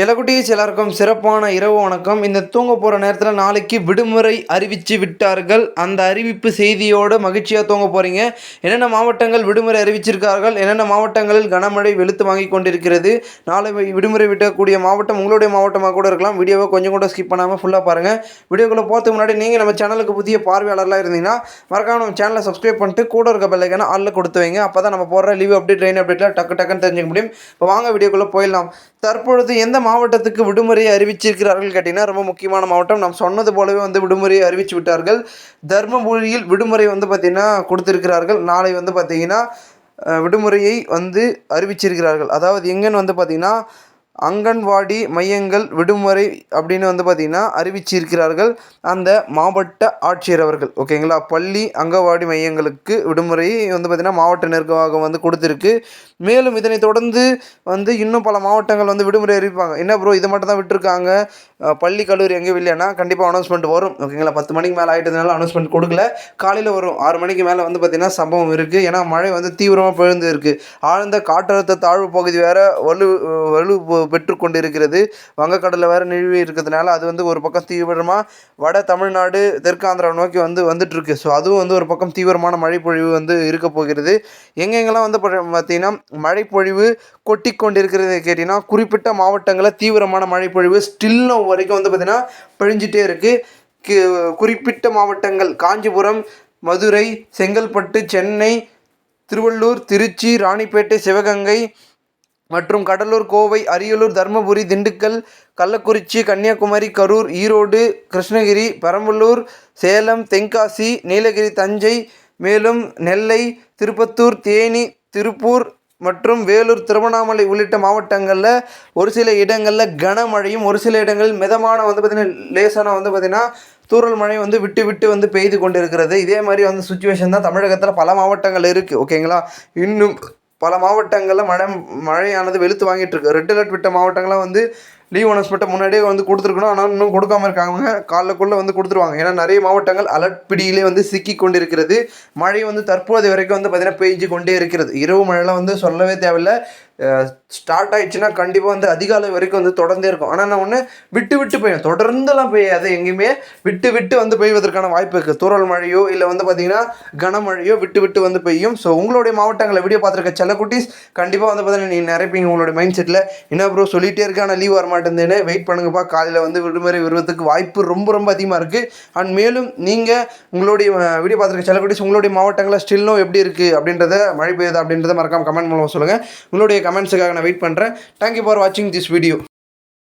செலகுட்டீஸ் எல்லாருக்கும் சிறப்பான இரவு வணக்கம். இந்த தூங்க போகிற நேரத்தில் நாளைக்கு விடுமுறை அறிவித்து விட்டார்கள். அந்த அறிவிப்பு செய்தியோடு மகிழ்ச்சியாக தூங்க போகிறீங்க என்னென்ன மாவட்டங்கள் விடுமுறை அறிவிச்சிருக்கார்கள்? என்னென்ன மாவட்டங்களில் கனமழை வெளுத்து வாங்கி கொண்டிருக்கிறது? நாளை விடுமுறை விட்டக்கூடிய மாவட்டம் உங்களுடைய மாவட்டமாக கூட இருக்கலாம். வீடியோவை கொஞ்சம் கூட ஸ்கிப் பண்ணாமல் ஃபுல்லாக பாருங்கள் வீடியோக்குள்ளே போகிறதுக்கு முன்னாடி நீங்கள் நம்ம சேனலுக்கு புதிய பார்வையாளர்லாம் இருந்தீங்கன்னா மறக்காம நம்ம சேனலை சப்ஸ்கிரைப் பண்ணிட்டு கூட இருக்க பெல்லைக்கான ஆளில் கொடுத்து வைங்க. அப்போ தான் நம்ம போடுற லீவ் அப்டேட் ட்ரெயின் அப்டேட்டில் டக்கு டக்குன்னு தெரிஞ்சுக்க முடியும். இப்போ வாங்க வீடியோக்குள்ளே போயிடலாம். தற்பொழுது எந்த மாவட்டத்துக்கு விடுமுறையை அறிவிச்சிருக்கிறார்கள் கேட்டிங்கன்னா ரொம்ப முக்கியமான மாவட்டம். நாம் சொன்னது போலவே வந்து விடுமுறையை அறிவித்து விட்டார்கள். தர்மபுரியில் விடுமுறை வந்து பார்த்திங்கன்னா கொடுத்திருக்கிறார்கள். நாளை வந்து பார்த்திங்கன்னா விடுமுறையை வந்து அறிவிச்சிருக்கிறார்கள். அதாவது எங்கன்னு வந்து பார்த்திங்கன்னா அங்கன்வாடி மையங்கள் விடுமுறை அப்படின்னு வந்து பார்த்திங்கன்னா அறிவிச்சிருக்கிறார்கள். அந்த மாவட்ட ஆட்சியர் அவர்கள் ஓகேங்களா? பள்ளி அங்கன்வாடி மையங்களுக்கு விடுமுறை வந்து பார்த்திங்கன்னா மாவட்ட நிர்வாகம் வந்து கொடுத்துருக்கு. மேலும் இதனை தொடர்ந்து வந்து இன்னும் பல மாவட்டங்கள் வந்து விடுமுறை அறிவிப்பாங்க. என்ன ப்ரோ இதை மட்டும் தான் விட்டுருக்காங்க பள்ளி கல்லூரி எங்கே இல்லைன்னா கண்டிப்பாக அனௌன்ஸ்மெண்ட் வரும். ஓகேங்களா? பத்து மணிக்கு மேலே ஆகிட்டதுனால அனௌன்ஸ்மெண்ட் கொடுக்கல. காலையில் வரும். ஆறு மணிக்கு மேலே வந்து பார்த்திங்கன்னா சம்பவம் இருக்குது ஏன்னா மழை வந்து தீவிரமாக பொழிந்து இருக்குது ஆழ்ந்த காற்றழுத்த தாழ்வு பகுதி வேறு வலு வலு பெற்றுக்கொண்டிருக்கிறது. பெற்றுக்கொண்டு இருக்கிறது வங்கக்கடலில் வேறு நிறுவி இருக்கிறதுனால அது வந்து ஒரு பக்கம் தீவிரமாக வட தமிழ்நாடு தெற்காந்திரா நோக்கி வந்து வந்துட்டுருக்கு. ஸோ அதுவும் வந்து ஒரு பக்கம் தீவிரமான மழைப்பொழிவு வந்து இருக்க போகிறது. எங்கெங்கெல்லாம் வந்து பார்த்திங்கன்னா பார்த்தீங்கன்னா மழைப்பொழிவு கொட்டி கொண்டிருக்கிறது கேட்டிங்கன்னா குறிப்பிட்ட மாவட்டங்களில் தீவிரமான மழைப்பொழிவு ஸ்டில்லும் வரைக்கும் வந்து பார்த்திங்கன்னா பெழிஞ்சிட்டே இருக்குது குறிப்பிட்ட மாவட்டங்கள் காஞ்சிபுரம் மதுரை செங்கல்பட்டு சென்னை திருவள்ளூர் திருச்சி ராணிப்பேட்டை சிவகங்கை மற்றும் கடலூர் கோவை அரியலூர் தருமபுரி திண்டுக்கல் கள்ளக்குறிச்சி கன்னியாகுமரி கரூர் ஈரோடு கிருஷ்ணகிரி பெரம்பலூர் சேலம் தென்காசி நீலகிரி தஞ்சை மேலும் நெல்லை திருப்பத்தூர் தேனி திருப்பூர் மற்றும் வேலூர் திருவண்ணாமலை உள்ளிட்ட மாவட்டங்களில் ஒரு சில இடங்களில் கனமழையும் ஒரு சில இடங்களில் மிதமான வந்து பார்த்திங்கன்னா லேசான வந்து பார்த்திங்கன்னா தூறல் மழை வந்து விட்டு விட்டு வந்து பெய்து கொண்டு இருக்கிறது இதே மாதிரி வந்து சுச்சுவேஷன் தான் தமிழகத்தில் பல மாவட்டங்கள் இருக்குது ஓகேங்களா இன்னும் பல மாவட்டங்களில் மழை மழையானது வெளுத்து வாங்கிட்டு இருக்கு. ரெட் அலர்ட் விட்ட மாவட்டங்கள்லாம் வந்து லீவ் அனௌன்ஸ்மெண்ட்டை முன்னாடியே வந்து கொடுத்துருக்கணும். ஆனால் இன்னும் கொடுக்காம இருக்காங்க. காலைக்குள்ளே வந்து கொடுத்துருவாங்க. ஏன்னா நிறைய மாவட்டங்கள் அலர்ட் பிடியிலே வந்து சிக்கி கொண்டிருக்கிறது. மழை வந்து தற்போது வரைக்கும் வந்து பார்த்திங்கன்னா பெய்ஞ்சு கொண்டே இருக்கிறது. இரவு மழைலாம் வந்து சொல்லவே தேவையில்லை. ஸ்டார்ட் ஆயிடுச்சுன்னா கண்டிப்பாக வந்து அதிகாலை வரைக்கும் வந்து தொடர்ந்தே இருக்கும். ஆனால் நான் ஒன்று விட்டு விட்டு பெய்யும் தொடர்ந்துலாம் பெய்யாது எங்கேயுமே விட்டு விட்டு வந்து பெய்வதற்கான வாய்ப்பு இருக்குது தூறல் மழையோ இல்லை வந்து பார்த்திங்கன்னா கனமழையோ விட்டு விட்டு வந்து பெய்யும். ஸோ உங்களுடைய மாவட்டங்களில் வீடியோ பார்த்துருக்க செல்லக்குட்டிஸ் கண்டிப்பாக வந்து பார்த்தீங்கன்னா நீ நினைப்பீங்க உங்களுடைய மைண்ட் செட்டில் என்ன ப்ரோ சொல்லிகிட்டே இருக்கான லீவ் வர மாட்டேங்குதுன்னு வெயிட் பண்ணுங்கப்பா. காலையில் வந்து விடுமுறை வருவதற்கு வாய்ப்பு ரொம்ப ரொம்ப அதிகமாக இருக்குது அண்ட் மேலும் நீங்கள் உங்களுடைய வீடியோ பார்த்துருக்க செல்லக்குட்டிஸ் உங்களுடைய மாவட்டங்களில் ஸ்டில்லும் எப்படி இருக்குது அப்படின்றத மழை பெய்யுது அப்படின்றத மறக்காமல் கமெண்ட் மூலமாக சொல்லுங்கள் உங்களுடைய கமெண்ட்ஸுக்காக நான் வெயிட் பண்ணுறேன் தேங்க்யூ ஃபார் வாட்சிங் திஸ் வீடியோ